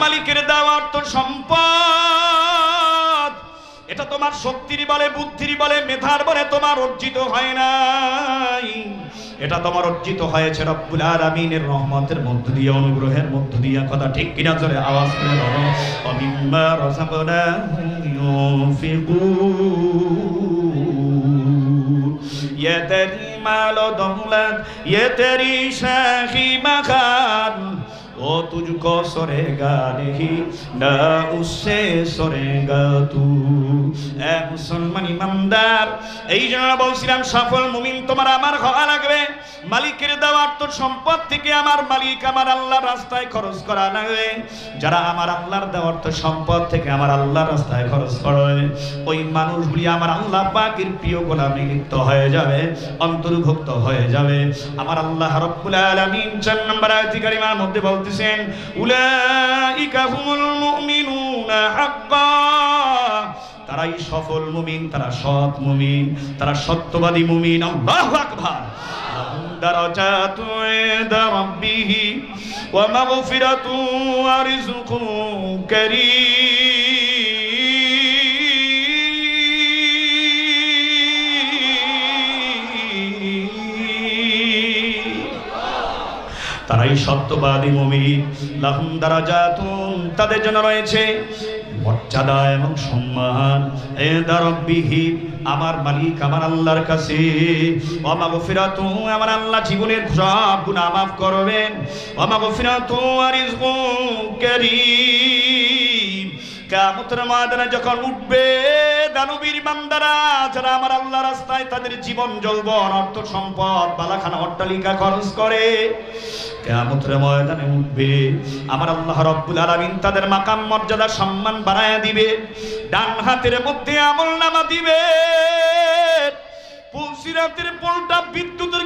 মালিকের দেওয়ার তো সম্পদ। এটা তোমার শক্তির বলে, বুদ্ধির বলে, মেধার বলে তোমার অর্জিত হয় নাই। এটা তোমার অর্জিত হয়েছে রব্বুল আলামিনের রহমতের মধ্য দিয়ে, অনুগ্রহের মধ্য দিয়ে। কথা ঠিক কিনা চলে আওয়াজ করে ধরো অমিম্বা রসাবনা يتري মাল دولت ইয়াতারি شاخي মাখান। वो तुझको सोरेगा नहीं ना उससे सोरेगा तू এ মুসলমান ইমানদার এই জন্য বলছিলাম সফল মুমিন তোমার আমার হওয়া লাগবে মালিকের দেওয়া অর্থ সম্পদ থেকে আমার মালিক আমার আল্লাহর রাস্তায় খরচ করা লাগবে যারা আমার আল্লাহর দেওয়া অর্থ সম্পদ থেকে আমার আল্লাহর রাস্তায় খরচ করে, ওই মানুষগুলি আমার আল্লাহ পাকের প্রিয় গোলামে লিপ্ত হয়ে যাবে, অন্তর্ভুক্ত হয়ে যাবে। আমার আল্লাহ রব্বুল আলামিন চার নম্বর আয়াতি কারিমার মধ্যে বলতেছেন, উলাইকা হুমুল মুমিনুনা হাক্কা। তারাই সফল মুমিন, তারা সৎ মুমিন, তারা সত্যবাদী মুমিন। আল্লাহু আকবার। রাব্বিহি ওয়া মাগফিরাতু ওয়া রিজকুন কারীম। তারাই সত্যবাদী মুমিন, লাহুম দারাজাতুন, তাদের জন্য রয়েছে মর্যাদা এবং সম্মান। এ দারব্বিহি আমার মালিক, আমার আল্লাহর কাছে। অমা গফিরা তু আমার আল্লাহ জীবনের সব গুণা মাফ করবেন। অমা গফিরা তু আর রিজকুন কারীম কিয়ামতের ময়দানে যখন উঠবে, দানবীর বান্দারা, যারা আমার আল্লাহ রাস্তায় তাদের জীবন যৌবন অর্থ সম্পদ, বালাখানা, অট্টালিকা খরচ করে, কেয়ামতের ময়দানে উঠবে। আমার আল্লাহ রব্বুল আলামিন তাদের মাকাম, মর্যাদা, সম্মান বাড়ায় দিবে। ডান হাতের মধ্যে আমল নামা দিবে। পুলসিরাতের পোলটা বিদ্যুতের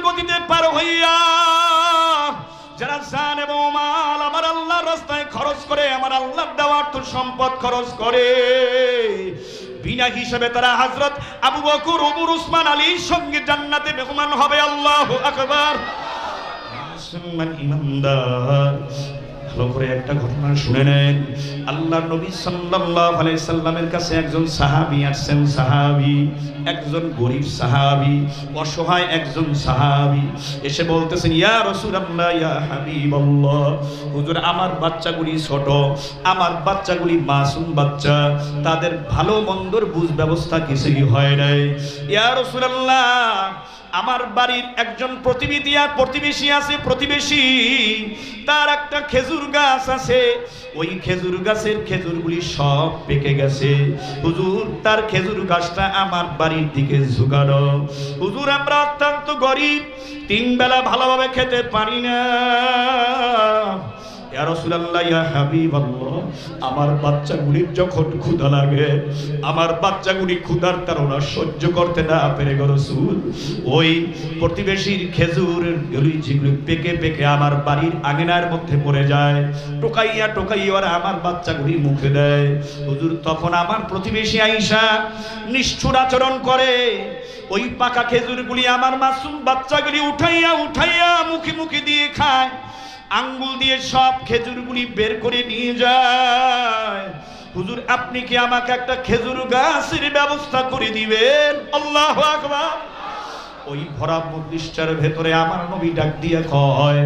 সম্পদ খরচ করে। বিনা হিসেবে তারা হযরত আবু বকর, ওমর, উসমান, আলীর সঙ্গে জান্নাতে মেহমান হবে। আল্লাহ আকবার। মুসলমান ইমানদার। ভালো করে একটা ঘটনা শুনে নেন। আল্লাহ নবী সাল্লাল্লাহু আলাইহি সাল্লামের কাছে একজন সাহাবী আসছেন, সাহাবী, একজন গরিব সাহাবী, অসহায় একজন সাহাবী। এসে বলতেছেন, ইয়া রাসূলুল্লাহ, ইয়া হাবিবাল্লাহ, হুজুর, আমার বাচ্চাগুলি ছোট, আমার বাচ্চাগুলি মাসুম বাচ্চা, তাদের ভালো মন্দর বুঝ ব্যবস্থা কিছুই হয় নাই। ইয়া রাসূলুল্লাহ আমার বাড়ির একজন প্রতিবেদী আর প্রতিবেশী আছে, প্রতিবেশী। তার একটা খেজুর গাছ আছে। ওই খেজুর গাছের খেজুরগুলি সব পেকে গেছে। হুজুর, তার খেজুর গাছটা আমার বাড়ির দিকে ঝুঁকানো। হুজুর, আমরা অত্যন্ত গরিব। তিন বেলা ভালোভাবে খেতে পারি না। আমার বাচ্চাগুলির যখন ক্ষুধা লাগে, আমার বাচ্চাগুলি ক্ষুধার তারা সহ্য করতে না পেরে গো রাসূল, ওই প্রতিবেশীর খেজুর গুলি যেগুলি পেকে পেকে আমার বাড়ির আঙিনার মধ্যে পড়ে যায় টোকাইয়া টোকাইয়া আমার বাচ্চাগুলি মুখে দেয়। হুজুর, তখন আমার প্রতিবেশী আইসা নিষ্ঠুর আচরণ করে, ওই পাকা খেজুরগুলি আমার মাসুম বাচ্চাগুলি উঠাইয়া উঠাইয়া মুখে মুখে দিয়ে খায়। আঙ্গুল দিয়ে সব খেজুরগুলি বের করে নিয়ে যায়। হুজুর, আপনি কি আমাকে একটা খেজুর গাছের ব্যবস্থা করে দিবেন? আল্লাহ আকবার। ওই ভরা মন্দিরটার ভেতরে আমার নবী ডাক দিয়ে কয়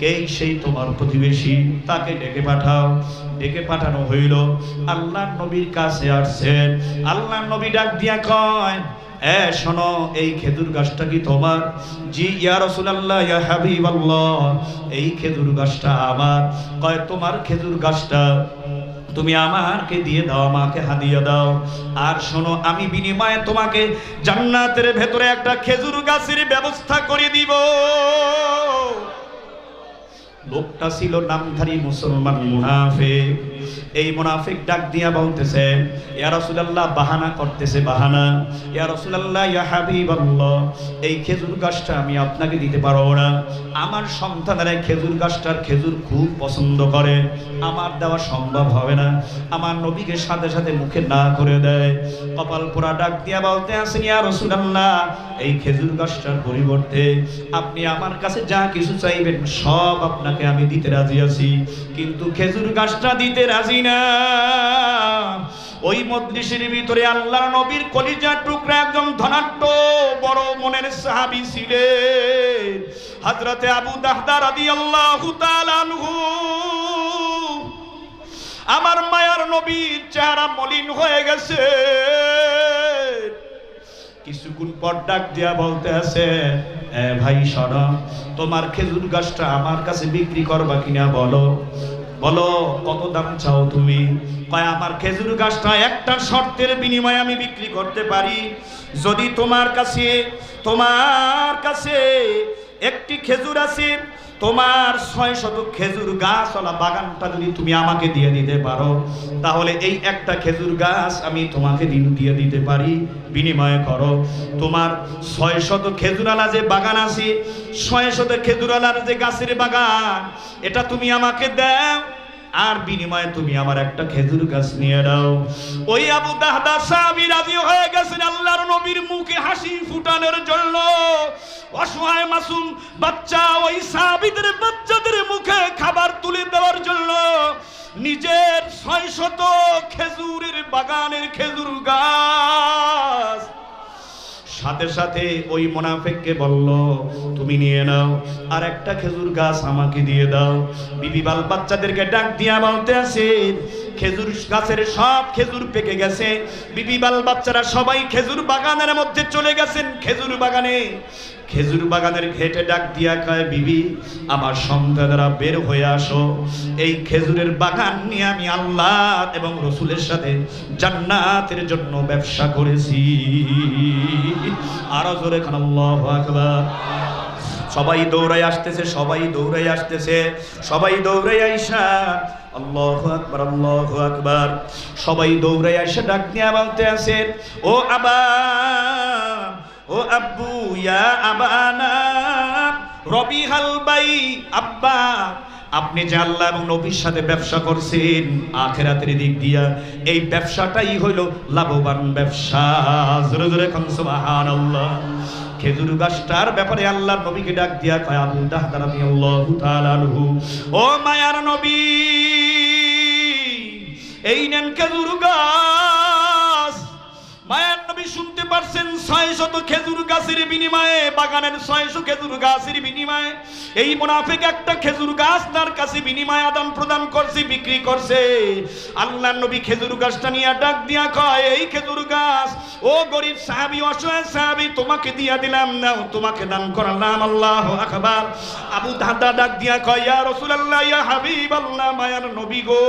কেই সেই তোমার প্রতিবেশী? তাকে ডেকে পাঠাও। ডেকে পাঠানো হইল। আল্লাহ নবীর কাছে আসছেন। আল্লাহ নবী ডাক দিয়া কয় এ, শোনো, এই খেজুর গাছটা কি তোমার? জি, ইয়া রাসূলুল্লাহ, ইয়া হাবিবাল্লাহ। এই খেজুর গাছটা আমার। কয়, তোমার খেজুর গাছটা তুমি আমাকে দিয়ে দাও, আমাকে হাদিয়া দাও। আর শোনো, আমি বিনিময়ে তোমাকে জান্নাতের ভেতরে একটা খেজুর গাছের ব্যবস্থা করে দিব। লোকটা ছিল নামধারী মুসলমান মুনাফে এই মুনাফিক ডাক দিয়া বলতেছে, ইয়া রাসূলুল্লাহ, বাহানা করতেছে, বাহানা। ইয়া রাসূলুল্লাহ, ইয়া হাবিবাল্লাহ, এই খেজুর গাছটা আমি আপনাকে দিতে পারব না। আমার সন্তানেরা খেজুর গাছটার খেজুর খুব পছন্দ করে। আমার দেওয়া সম্ভব হবে না। আমার নবীকে সাথে সাথে মুখে না করে দেয়। কপাল পোড়া ডাক দিয়া বলতে আসেন, ইয়া রাসূলুল্লাহ, এই খেজুর গাছটার পরিবর্তে আপনি আমার কাছে যা কিছু চাইবেন সব আপনাকে আমি দিতে রাজি আছি, কিন্তু খেজুর গাছটা দিতে রাজি না। ওই মজলিসের ভিতরে আল্লাহ নবীর কলিজার টুকরা একজন ধনাট্য বড় মনের সাহাবী ছিলেন। হযরতে আবু দাহদা তাআলা আনহু। আমার মায়ার নবীর চেহারা মলিন হয়ে গেছে। কিছুক্ষণ পর ডাক দিয়া বলতে আছে, "এ ভাই শোন তোমার খেজুর গাছটা আমার কাছে বিক্রি করবা কিনা বলো? বলো, কত দাম চাও তুমি? কয়, আমার খেজুর গাছটা একটা শর্তের বিনিময়ে আমি বিক্রি করতে পারি। যদি তোমার কাছে তোমার কাছে একটি খেজুর আছে তোমার ছয় শত খেজুর গাছওয়ালা বাগানটা যদি তুমি আমাকে দিয়ে দিতে পারো, তাহলে এই একটা খেজুর গাছ আমি তোমাকে দিন দিয়ে দিতে পারি। বিনিময় করো। তোমার ছয় শত খেজুরালা যে বাগান আছে ছয় শত খেজুরালার যে গাছের বাগান, এটা তুমি আমাকে দাও। আর বিনিময়ে তুমি আমার একটা খেজুর গাছ নিয়ে দাও ওই আবু দাহদা সাহাবী রাজি হয়ে গেছেন আল্লাহর নবীর মুখে হাসি ফুটানোর জন্য। অসহায় মাসুম বাচ্চা ওই সাহাবীদের বাচ্চাদের মুখে খাবার তুলে দেওয়ার জন্য নিজের ছয় শত খেজুরের বাগানের খেজুর গাছ সাথে সাথে ওই মোনাফেককে বলল, তুমি নিয়ে নাও, আর একটা খেজুর গাছ আমাকে দিয়ে দাও। বিবি বাল বাচ্চাদেরকে ডাক দিয়া বলতে আসে খেজুর গাছের সব খেজুর পেকে গেছে। বিবি বাল বাচ্চারা সবাই খেজুর বাগানের মধ্যে চলে গেছেন, খেজুর বাগানে। খেজুর বাগানের ঘেটে ডাক দিয়া কয়, বিবি, আমার সন্তানেরা বের হয়ে আসো। এই খেজুরের বাগান নিয়ে আমি আল্লাহ এবং রসুলের সাথে জান্নাতের জন্য ব্যবসা করেছি। আরও জোরে খান সবাই দৌড়াই আসতেছে, সবাই দৌড়াই আসতেছে, সবাই দৌড়াই আইসা। আল্লাহু আকবার আল্লাহু আকবার। সবাই দৌড়াই আইসা, ডাক দিয়া বলতে আছে, ও আবা ও আব্বু, ইয়া আবানা রবি হালবাই আব্বা, আপনি যে আল্লাহ এবং নবীর সাথে ব্যবসা করছেন আখেরাতের দিক দিয়া, এই ব্যবসাটাই হইল লাভবান ব্যবসা। জোরে জোরে খান সুবহানাল্লাহ। খেজুর গাছটার ব্যাপারে আল্লাহর নবীকে ডাক দিয়া কয়, আবু দাহদা রাদিয়াল্লাহু তাআলা আনহু। ও মায়ার নবী, এই নেন খেজুর গাছ। পারছেন ছয় খেজুর গাছের বিনিময়ে, বাগানের ছয়শো খেজুর গাছের বিনিময়ে, এই মুনাফিক একটা খেজুর গাছ তার কাছে বিনিময় আদান প্রদান করছে, বিক্রি করছে। আল্লাহ নবী খেজুর গাছটা নিয়ে ডাক দিয়া কয়, এই খেজুর গাছ, ও গরিব সাহাবি, অসহায় সাহাবি, তোমাকে দিয়া দিলাম, নাও, তোমাকে দান করলাম, আল্লাহ আকবার। আবু দাদা ডাক দিয়া কয়, ইয়া রাসূলুল্লাহ, ইয়া হাবিবাল্লাহ, মায়ার নবী গো।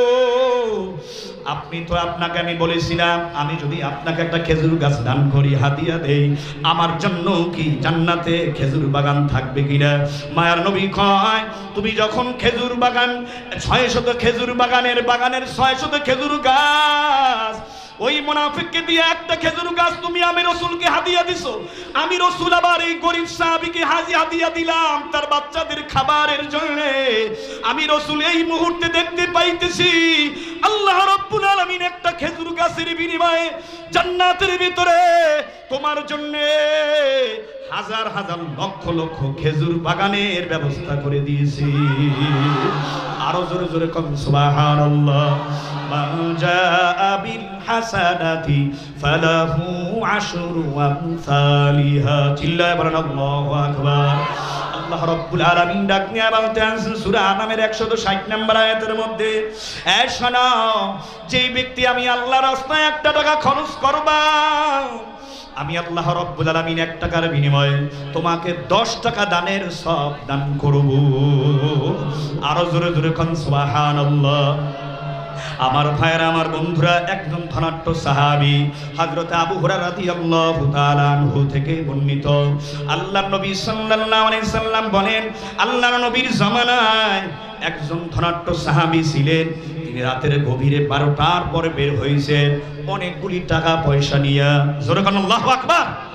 আপনি তো আপনাকে আমি বলেছিলাম, আমি যদি আপনাকে একটা খেজুর গাছ দান করি, হাতিয়া দেই, আমার জন্য কি জান্নাতে খেজুর বাগান থাকবে কিনা? মায়ার নবী কয়, তুমি যখন খেজুর বাগান, ছয় শত খেজুর বাগানের বাগানের ছয় শত খেজুর গাছ, ওই মুনাফিককে দিয়ে একটা খেজুর গাছ তুমি আমি রসুলকে হাদিয়া দিছো। আমি রসুল আবার এই গরিব সাহাবিকে হাজি হাদিয়া দিলাম তার বাচ্চাদের খাবারের জন্য। আমি রসুল এই মুহূর্তে দেখতে পাইতেছি, আল্লাহ রব্বুল আলামিন একটা খেজুর গাছের বিনিময়ে জান্নাতের ভিতরে তোমার জন্য হাজার হাজার লক্ষ লক্ষ খেজুর বাগানের ব্যবস্থা করে দিয়েছি। আরও জোরে জোরে কম, সুবহানাল্লাহ। ফালাহু আশরু আল্লাহু আল্লাহ রব্বুল ডাক নিয়ে বলতে আছেন সূরা আনামের 160 নম্বর আয়াতের মধ্যে। এ যেই ব্যক্তি আমি আল্লাহর রাস্তায় একটা টাকা খরচ করবা, আমি আল্লাহ রব্বুল আলামিন এক টাকার বিনিময়ে তোমাকে দশ টাকা দানের সব দান করব। আরও জোরে জোরে খান সুবহানাল্লাহ। আমার ভাইয়েরা, আমার বন্ধুরা, একজন ধনাট্য সাহাবি, হযরত আবু রাদিয়াল্লাহু তাআলা আনহু থেকে বর্ণিত। আল্লাহর নবী আলাইহি সাল্লাম বলেন, আল্লাহর নবীর জামানায় একজন ধনাট্য সাহাবি ছিলেন। তিনি রাতের গভীরে বারোটার পরে বের হয়েছেন। অনেকগুলি টাকা পয়সা নিয়ে। জোরে কান, আল্লাহু আকবার।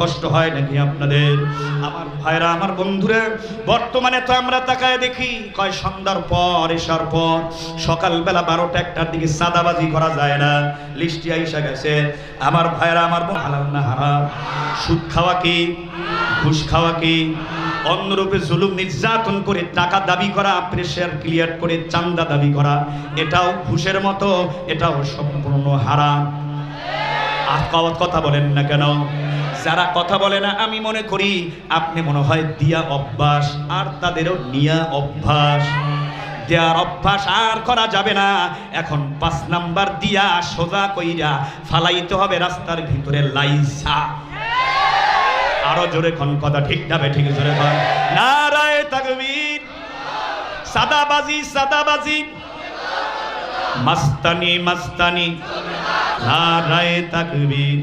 কষ্ট হয় নাকি আপনাদের? আমার আমার বন্ধুরা, বর্তমানে তো আমরা তাকায় দেখি, কয় সন্ধ্যার পর পর, সকালবেলা বারোটা একটার দিকে করা যায় না। আইসা গেছে, আমার আমার না সুদ খাওয়া কি? ঘুষ খাওয়া কি? অন্যরূপে জুলুম, নির্যাতন করে টাকা দাবি করা প্রেশার ক্লিয়ার করে চান্দা দাবি করা, এটাও ঘুষের মতো, এটাও সম্পূর্ণ হারাম। কথা বলেন না কেন? যারা কথা বলে না, আমি মনে করি আপনি মনে হয় দিয়া অভ্যাস, আর তাদেরও নিয়া অভ্যাস। দেওয়ার অভ্যাস আর করা যাবে না। এখন পাঁচ নাম্বার দিয়া সোজা কইরা ফালাইতে হবে রাস্তার ভিতরে লাইসা। আরও জোরে কোন কথা ঠিক যাবে ঠিক জোরে কন? নারায় তাকবীর। সাদাবাজি সাদাবাজি। মাস্তানি মাস্তানি। নারায় তাকবীর।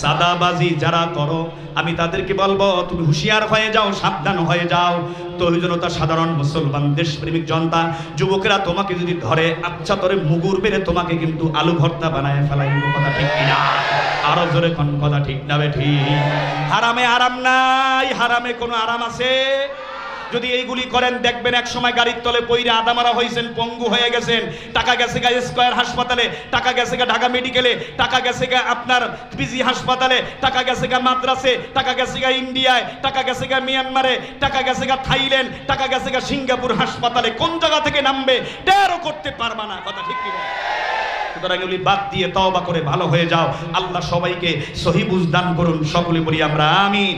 সাদাবাজি যারা করো, আমি তাদেরকে বলব, তুমি হুঁশিয়ার হয়ে যাও, সাবধান হয়ে যাও। তো ওই জন্য তার সাধারণ মুসলমান, দেশপ্রেমিক জনতা, যুবকেরা তোমাকে যদি ধরে আচ্ছা তোরে মুগুর বেড়ে তোমাকে কিন্তু আলু ভর্তা বানায় ফেলাই কথা ঠিক কিনা? আরও জোরে কোন কথা ঠিক না ঠিক? হারামে আরাম নাই, হারামে কোনো আরাম আছে? যদি এইগুলি করেন, দেখবেন এক সময় গাড়ির তলে পইরে আদামারা হয়েছেন পঙ্গু হয়ে গেছেন। টাকা গেছে গা স্কয়ার হাসপাতালে, টাকা গেছে গা ঢাকা মেডিকেলে টাকা গেছে গা আপনার পিজি হাসপাতালে, টাকা গেছে গা মাদ্রাসে, টাকা গেছে গা ইন্ডিয়ায়, টাকা গেছে গা মিয়ানমারে, টাকা গেছে গা থাইল্যান্ড, টাকা গেছে গা সিঙ্গাপুর হাসপাতালে। কোন জায়গা থেকে নামবে টেরও করতে পারবা না। কথা ঠিক কি? সুতরাং এগুলি বাদ দিয়ে তওবা করে ভালো হয়ে যাও। আল্লাহ সবাইকে সহি বুঝ দান করুন, সকলে বলি আমরা আমিন।